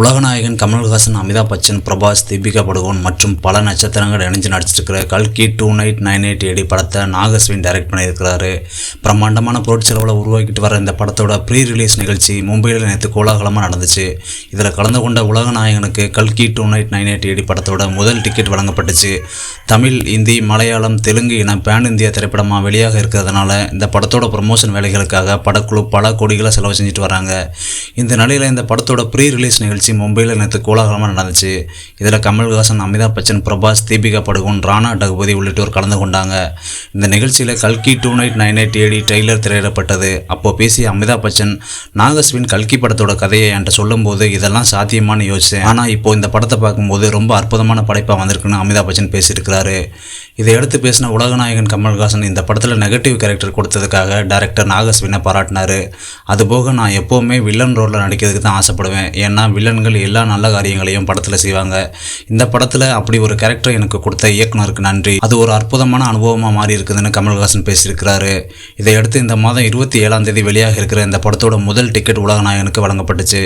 உலகநாயகன் கமல்ஹாசன் அமிதாப் பச்சன் பிரபாஸ் தீபிகா படுகோன் மற்றும் பல நட்சத்திரங்கள் இணைஞ்சு நடிச்சிருக்கிற கல்கி two eight nine eight AD படத்தை நாகஸ்வின் டைரக்ட் பண்ணியிருக்கிறாரு. பிரம்மாண்டமான பொருட்செலவில் உருவாக்கிட்டு வர இந்த படத்தோட ப்ரீ ரிலீஸ் நிகழ்ச்சி மும்பையில் நேற்று கோலாகலமாக நடந்துச்சு. இதில் கலந்து கொண்ட உலகநாயகனுக்கு கல்கி two eight nine eight AD படத்தோட முதல் டிக்கெட் வழங்கப்பட்டுச்சு. தமிழ் இந்தி மலையாளம் தெலுங்கு என பேன் இந்தியா திரைப்படமாக வெளியாக இருக்கிறதுனால இந்த படத்தோட ப்ரமோஷன் வேலைகளுக்காக படக்குழு பல கோடிகளை செலவு செஞ்சுட்டு வராங்க. இந்த நிலையில் இந்த படத்தோட ப்ரீ ரிலீஸ் நிகழ்ச்சி மும்பையில் நேற்று கோலாகலமாக நடந்துச்சு. இதில் கமல்ஹாசன் அமிதாப் பச்சன் பிரபாஸ் தீபிகா படுகோன் ராணா டகுபதி உள்ளிட்டோர் கலந்து கொண்டாங்க. இந்த நிகழ்ச்சியில் கல்கி two eight nine eight AD trailer திரையிடப்பட்டது. அப்போ பேசிய அமிதாப் பச்சன் நாகஸ்வின் கல்கி படத்தோட கதையை என்கிட்ட சொல்லும்போது இதெல்லாம் சாத்தியமானு யோசிச்சேன். ஆனால் இப்போ இந்த படத்தை பார்க்கும்போது ரொம்ப அற்புதமான படைப்பாக வந்திருக்குன்னு அமிதாப் பச்சன் பேசியிருக்கிறாரு. இதை எடுத்து பேசின உலகநாயகன் கமல்ஹாசன் இந்த படத்தில் நெகட்டிவ் கேரக்டர் கொடுத்ததுக்காக டேரக்டர் நாகஸ்வினை பாராட்டினாரு. அதுபோக நான் எப்போவுமே வில்லன் ரோலில் நடிக்கிறதுக்கு தான் ஆசைப்படுவேன். ஏன்னா வில்லன்கள் எல்லா நல்ல காரியங்களையும் படத்தில் செய்வாங்க. இந்த படத்தில் அப்படி ஒரு கேரக்டர் எனக்கு கொடுத்த இயக்குனருக்கு நன்றி. அது ஒரு அற்புதமான அனுபவமாக மாறி இருக்குதுன்னு கமல்ஹாசன் பேசியிருக்கிறாரு. இதையடுத்து இந்த மாதம் இருபத்தி ஏழாம் தேதி வெளியாக இருக்கிற இந்த படத்தோட முதல் டிக்கெட் உலகநாயகனுக்கு வழங்கப்பட்டுச்சு.